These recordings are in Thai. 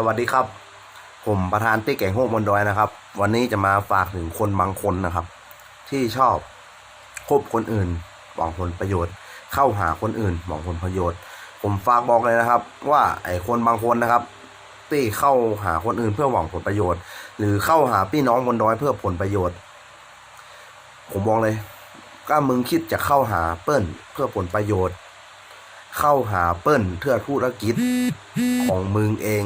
สวัสดีครับ ผมประธานติ๊กแก่งโฮกบนดอยนะครับ วันนี้จะมาฝากถึงคนบางคนนะครับ ที่ชอบคบคนอื่นหวังผลประโยชน์ เข้าหาคนอื่นหวังผลประโยชน์ ผมฝากบอกเลยนะครับ ว่าไอ้คนบางคนนะครับที่เข้าหาคนอื่นเพื่อหวังผลประโยชน์ หรือเข้าหาพี่น้องบนดอยเพื่อผลประโยชน์ ผมบอกเลยก็มึงคิดจะเข้าหาเปิ้ลเพื่อผลประโยชน์ เข้าหาเปิ้ลเพื่อธุรกิจของมึงเอง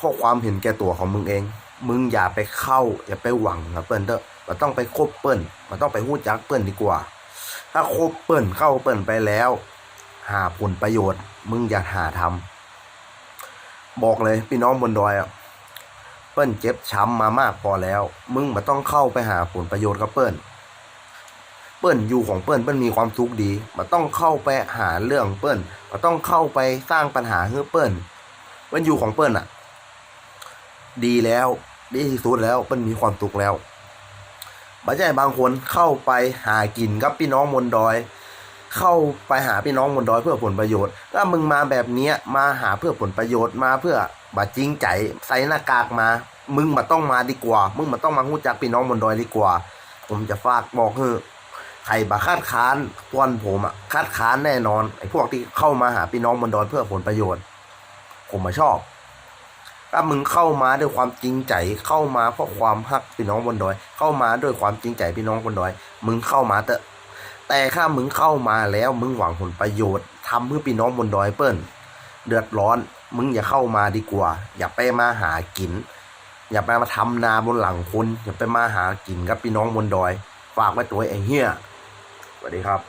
เพราะความเห็นแก่ตัวของมึงเอง มึงอย่าไปเข้า อย่าไปหวังนะเปิ้ลเถอมันต้องไปคบเปิ้ลมันต้องไปหู้จักเปิ้ลดีกว่า ถ้าคบเปิ้ลเข้าเปิ้ลไปแล้ว หาผลประโยชน์ มึงอย่าหาทำบอกเลยพี่น้องบนดอยอะเปิ้ลเจ็บช้ำมามากพอแล้ว มึงมาต้องเข้าไปหาผลประโยชน์กับเปิ้ลเปิ้ลอยู่ของเปิ้ลเปิ้ลมีความทุกข์ดีมันต้องเข้าไปหาเรื่องเปิ้ลมันต้องเข้าไปสร้างปัญหาให้เปิ้ลเปิ้ลอยู่ของเปิ้ลอะ ดีแล้วดีที่สุดแล้วเปิ้ลมีความสุขแล้วบัจจัยบางคนเข้าไปหากินกับพี่น้องบนดอย เข้าไปหาพี่น้องบนดอยเพื่อผลประโยชน์ถ้ามึงมาแบบเนี้ยมาหาเพื่อผลประโยชน์มาเพื่อบัจริงใจใส่หน้ากากมา มึงมาต้องมาดีกว่า มึงมาต้องมาหู้จักพี่น้องบนดอยดีกว่า ผมจะฝากบอกเฮ้ใครบาคาดค้านตวนผมอะคาดค้านแน่นอนไอ้พวกที่เข้ามาหาพี่น้องบนดอยเพื่อผลประโยชน์ ผมมาชอบ ถ้ามึงเข้ามาด้วยความจริงใจ เข้ามาเพราะความฮักพี่น้องบนดอย เข้ามาด้วยความจริงใจพี่น้องบนดอย มึงเข้ามาเถอะ แต่ถ้ามึงเข้ามาแล้ว มึงหวังผลประโยชน์ทำเพื่อพี่น้องบนดอยเปิ้ลเดือดร้อน มึงอย่าเข้ามาดีกว่า อย่าไปมาหากิน อย่าไปมาทำนาบนหลังคุณอย่าไปมาหากินกับพี่น้องบนดอย ฝากไว้ตัวไอ้เหี้ยสวัสดีครับ